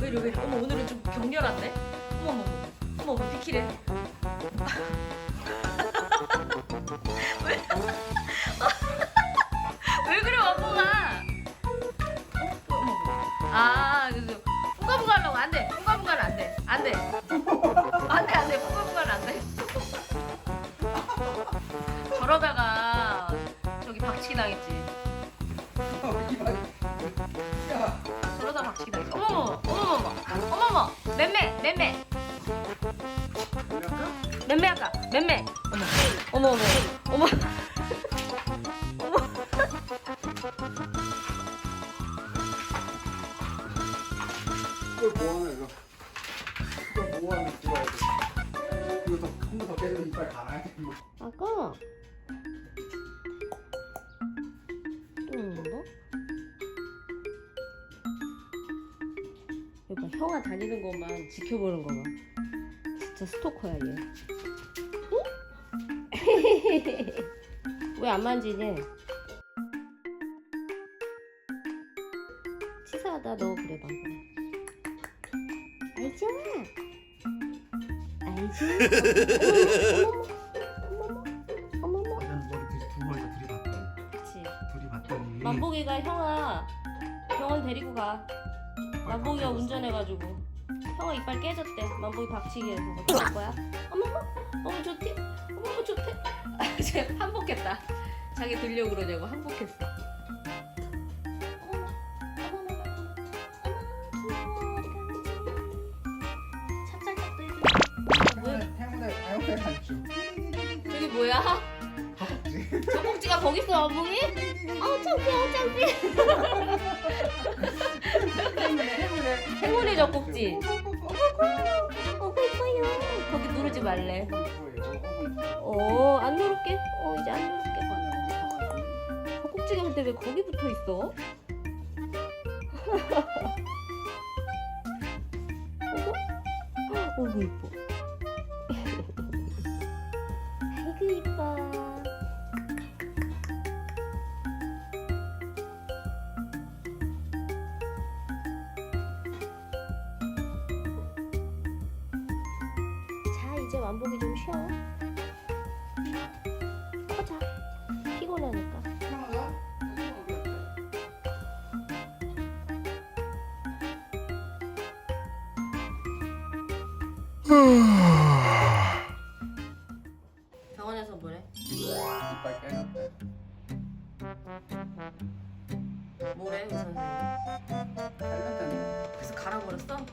왜 이래 왜 이래 어머 오늘은 좀 격렬한데? 어머 어머 어머 비키래 왜, 왜 그래 어머 어머. 아 그래서 뿡가뿡가 하려고. 안돼 뿡가뿡가는 안돼. 안돼. 안돼 안돼. 뿡가뿡가는 안돼. 저러다가 박치기 당했지 저러다 박치기 당했지. 어머머 어머머머 어머머 맴매 맴매. 맴매 할까 맴매. 어머 어머 어머. 어머 이걸 뭐하는 이거? 이거 뭐하는 돼 이거? 더한번더 깨지면 이빨 갈아야 돼 아까 형아 다니는 것만 지켜보는 거봐. 진짜 스토커야 얘. 왜 안 만지니? 치사하다 너. 그래 봐 알죠? 알죠? 어머머 어머머 나는 머리 둘이 두 머리가 둘이 봤더니. 그치. 둘이 봤더니. 만복이가 형아 병원 데리고 가. 만복이가 운전해가지고 형아 이빨 깨졌대. 만복이 박치기해서 어떡할 거야? 어머머, 어머 좋대, 어머머 좋대. 아, 쟤 한복했다. 자기 들려 그러냐고 한복했어. 찹쌀떡도 해줘. 뭐야? 거기 있어 만복이? 아우 창피해, 창피해. 행운의 젖꼭지. 어, 예뻐요. 거기 누르지 말래. 어, 안 누를게. 어, 이제 안 누를게. 젖꼭지가 근데 왜 거기 붙어 있어? 어머? 어구, 이뻐. 자, 이제 완복이 좀 쉬어. 어, 자. 피곤하니까. 병원에서 뭐래? 이빨 깨졌대 뭐래, 의사 선생님? 살렸다니 그래서 갈아버렸어?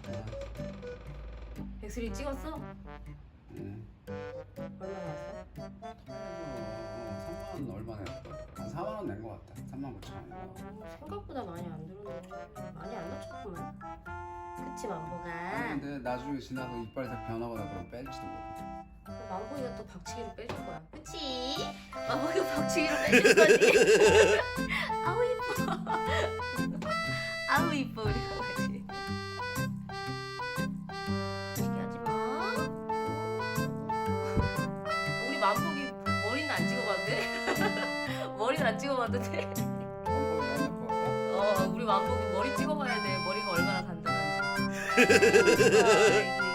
엑스레이 찍었어? 응? 그래서 3만 원 얼마 냈어? 한 4만 원낸거 같다 3만 9천 원 어, 생각보다 많이 안 들었네. 많이 안 다쳤구만. 그치, 만보가. 근데 나중에 지나서 이빨이 다 변하거나 그럼 뺄지도 모르겠다 만보이가 또 박치기로 빼줄 거야. 그치? 만보이가 박치기로 빼줄 거지. 아우 이뻐. 아우 이뻐 우리 찍어봐도 돼? 같다 어 우리 만보기 머리 찍어봐야 돼. 머리가 얼마나 단단한지. 아이고